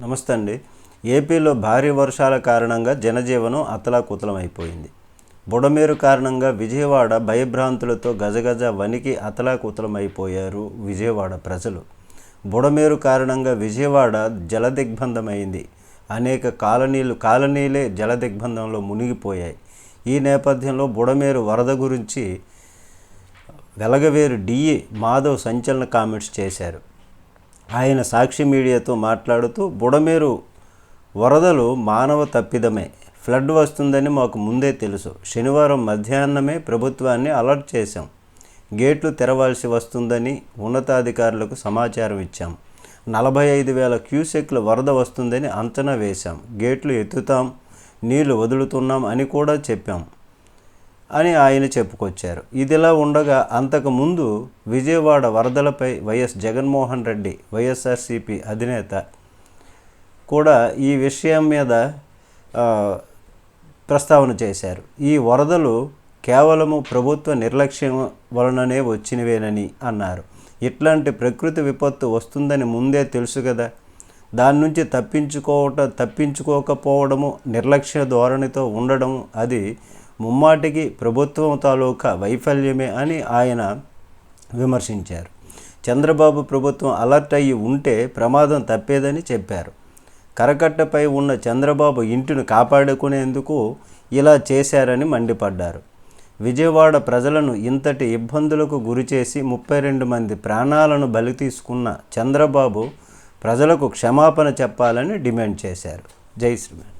నమస్తే అండి. ఏపీలో భారీ వర్షాల కారణంగా జనజీవనం అతలాకుతలమైపోయింది. బుడమేరు కారణంగా విజయవాడ భయభ్రాంతులతో గజగజ వణికి అతలాకుతలమైపోయారు విజయవాడ ప్రజలు. బుడమేరు కారణంగా విజయవాడ జలదిగ్బంధమైంది. అనేక కాలనీలు కాలనీలే జలదిగ్బంధంలో మునిగిపోయాయి. ఈ నేపథ్యంలో బుడమేరు వరద గురించి వెలగవేరు డిఈ మాధవ్ సంచలన కామెంట్స్ చేశారు. ఆయన సాక్షి మీడియాతో మాట్లాడుతూ బుడమేరు వరదలు మానవ తప్పిదమే. ఫ్లడ్ వస్తుందని మాకు ముందే తెలుసు. శనివారం మధ్యాహ్నమే ప్రభుత్వాన్ని అలర్ట్ చేశాం. గేట్లు తెరవాల్సి వస్తుందని ఉన్నతాధికారులకు సమాచారం ఇచ్చాం. నలభై ఐదు వేల క్యూసెక్ల వరద వస్తుందని అంచనా వేశాం. గేట్లు ఎత్తుతాం నీళ్ళు వదులుతున్నాం అని కూడా చెప్పాం. అని ఆయన చెప్పుకొచ్చారు. ఇదిలా ఉండగా అంతకుముందు విజయవాడ వరదలపై వైఎస్ జగన్మోహన్ రెడ్డి వైఎస్ఆర్సిపి అధినేత కూడా ఈ విషయం మీద ప్రస్తావన చేశారు. ఈ వరదలు కేవలము ప్రభుత్వ నిర్లక్ష్యం వలననే వచ్చినవేనని అన్నారు. ఇట్లాంటి ప్రకృతి విపత్తు వస్తుందని ముందే తెలుసు కదా. దాని నుంచి తప్పించుకోవటం తప్పించుకోకపోవడము నిర్లక్ష్య ధోరణితో ఉండడం అది ముమ్మాటికి ప్రభుత్వం తాలూకా వైఫల్యమే అని ఆయన విమర్శించారు. చంద్రబాబు ప్రభుత్వం అలర్ట్ అయ్యి ఉంటే ప్రమాదం తప్పేదని చెప్పారు. కరకట్టపై ఉన్న చంద్రబాబు ఇంటిని కాపాడుకునేందుకు ఇలా చేశారని మండిపడ్డారు. విజయవాడ ప్రజలను ఇంతటి ఇబ్బందులకు గురిచేసి ముప్పై రెండు మంది ప్రాణాలను బలి తీసుకున్న చంద్రబాబు ప్రజలకు క్షమాపణ చెప్పాలని డిమాండ్ చేశారు. జై శ్రీరామ్